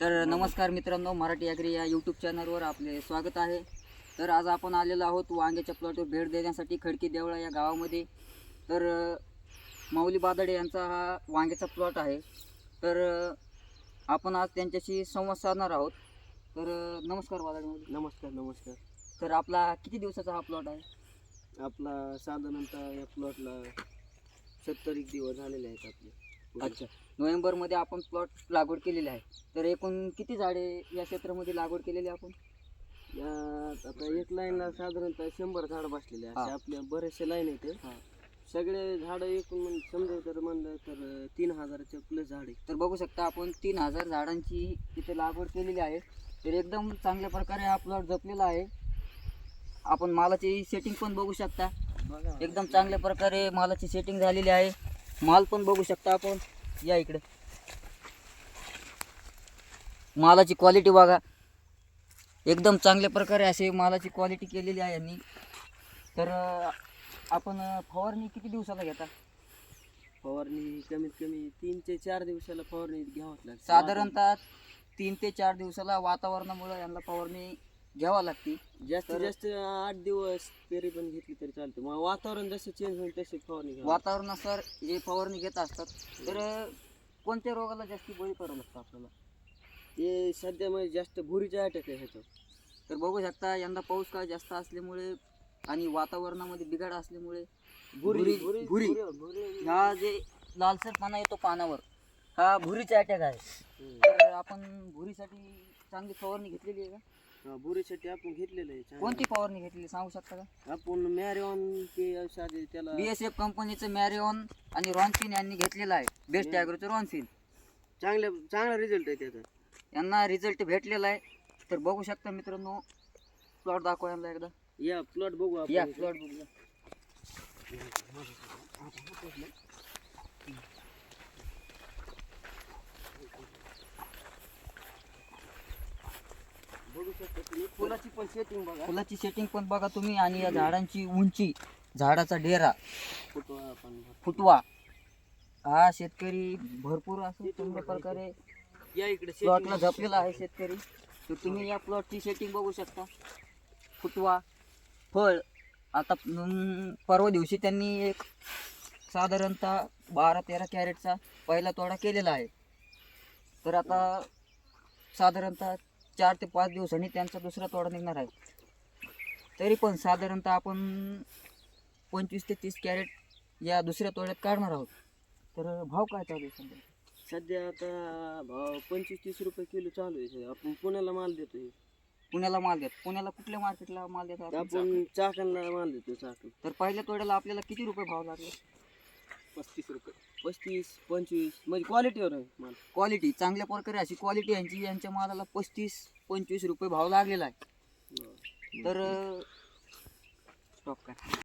तर नमस्कार मित्रांनो मराठी ॲग्री या यूट्यूब चॅनलवर आपले स्वागत आहे. तर आज आपण आलेलो आहोत वांग्याच्या प्लॉटवर भेट देण्यासाठी खडकी देवळा या गावामध्ये. तर माऊली बादडे यांचा हा वांग्याचा प्लॉट आहे. तर आपण आज त्यांच्याशी संवाद साधणार आहोत. तर नमस्कार बादडे नमस्कार नमस्कार. तर आपला किती दिवसाचा हा प्लॉट आहे? आपला साधारणतः या प्लॉटला सत्तर एक दिवस झालेले आहेत आपले. अच्छा. नोव्हेंबरमध्ये आपण प्लॉट लागवड केलेली आहे. तर एकूण किती झाडे या क्षेत्रामध्ये लागवड केलेली आहे आपण? यात आता एक लाईनला साधारणतः शंभर झाड बसलेले आहे. असे हा. आपल्या बरेचसे लाईन आहेत हा. सगळे झाडं एकूण म्हणजे समजा तर म्हणलं तर तीन हजाराच्या प्लस झाड आहे तर बघू शकता आपण तीन हजार झाडांची इथे लागवड केलेली आहे. तर एकदम चांगल्या प्रकारे हा प्लॉट जपलेला आहे. आपण मालाची सेटिंग पण बघू शकता. एकदम चांगल्या प्रकारे मालाची सेटिंग झालेली आहे. माल पण बघू शकता आपण. या इकडे. मालाची क्वालिटी बघा. एकदम चांगल्या प्रकारे असे मालाची क्वालिटी केलेली आहे यांनी. तर आपण फवारणी किती दिवसाला घेता? फवारणी कमीत कमी तीन ते चार दिवसाला फवारणी घ्यावंच लागते. साधारणतः तीन ते चार दिवसाला वातावरणामुळे यांना फवारणी घ्यावा लागते. जास्तीत जास्त आठ दिवस पेरी पण घेतली तरी चालते. मग वातावरण जसं चेंज होईल तशी फवारणी घ्यावी. वातावरणानुसार हे फवारणी घेत असतात तर कोणत्या रोगाला जास्ती बळी पडावं लागतं आपल्याला? ते सध्या म्हणजे जास्त भुरीचा अटॅक आहे ह्याच्यावर. तर बघू शकता यंदा पाऊस काळ जास्त असल्यामुळे आणि वातावरणामध्ये बिघाड असल्यामुळे भुरी भुरी- भुरी भुरी. ह्या जे लालसरपणा येतो पानावर हा भुरीचा अटॅक आहे. तर आपण भुरीसाठी चांगली फवारणी घेतलेली आहे का? आपण घेतलेलं आहे. कोणती फवारणी घेतलेली सांगू शकता का? आपण मॅरिओन ते साधे त्याला. बी एस एफ कंपनीचं मॅरिओन आणि रॉन्फिन यांनी घेतलेलं आहे. बेस्ट ॲग्रोचं रॉन्फिन. चांगल्या चांगला रिझल्ट आहे त्याचा. यांना रिझल्ट भेटलेला आहे. तर बघू शकता मित्रांनो प्लॉट दाखवा यांना एकदा. या प्लॉट बघू आपण या. प्लॉट बघूया बघू शकता तुम्ही फुलाची पण सेटिंग बघा. फुलाची सेटिंग पण बघा तुम्ही आणि या झाडांची उंची झाडाचा डेरा फुटवा फुटवा. हा शेतकरी भरपूर असं चांगल्या प्रकारे या इकडे प्लॉटला जपलेला आहे शेतकरी. तर तुम्ही या प्लॉटची सेटिंग बघू शकता. फुटवा फळ. आता परवा दिवशी त्यांनी एक साधारणतः बारा तेरा कॅरेटचा पहिला तोडा केलेला आहे. तर आता साधारणतः चार ते पाच दिवसांनी त्यांचा दुसरा तोडा निघणार आहे. तरी पण साधारणतः आपण पंचवीस ते तीस कॅरेट या दुसऱ्या तोड्यात काढणार आहोत. तर भाव काय चालू आहे सध्या? सध्या आता भाव पंचवीस तीस रुपये किलो चालू आहे सध्या. आपण पुण्याला माल देतोय. पुण्याला माल देत पुण्याला कुठल्या मार्केटला माल देतात आपण? आपण चाकणला माल देतो चाकण. तर पहिल्या तोड्याला आपल्याला किती रुपये भाव लागले? पस्तीस रुपये. पस्तीस पंचवीस म्हणजे क्वालिटीवर आहे माल. क्वालिटी चांगल्या प्रकारे अशी क्वालिटी यांची यांच्या मालाला पस्तीस पंचवीस रुपये भाव लागलेला आहे. तर स्टॉप काय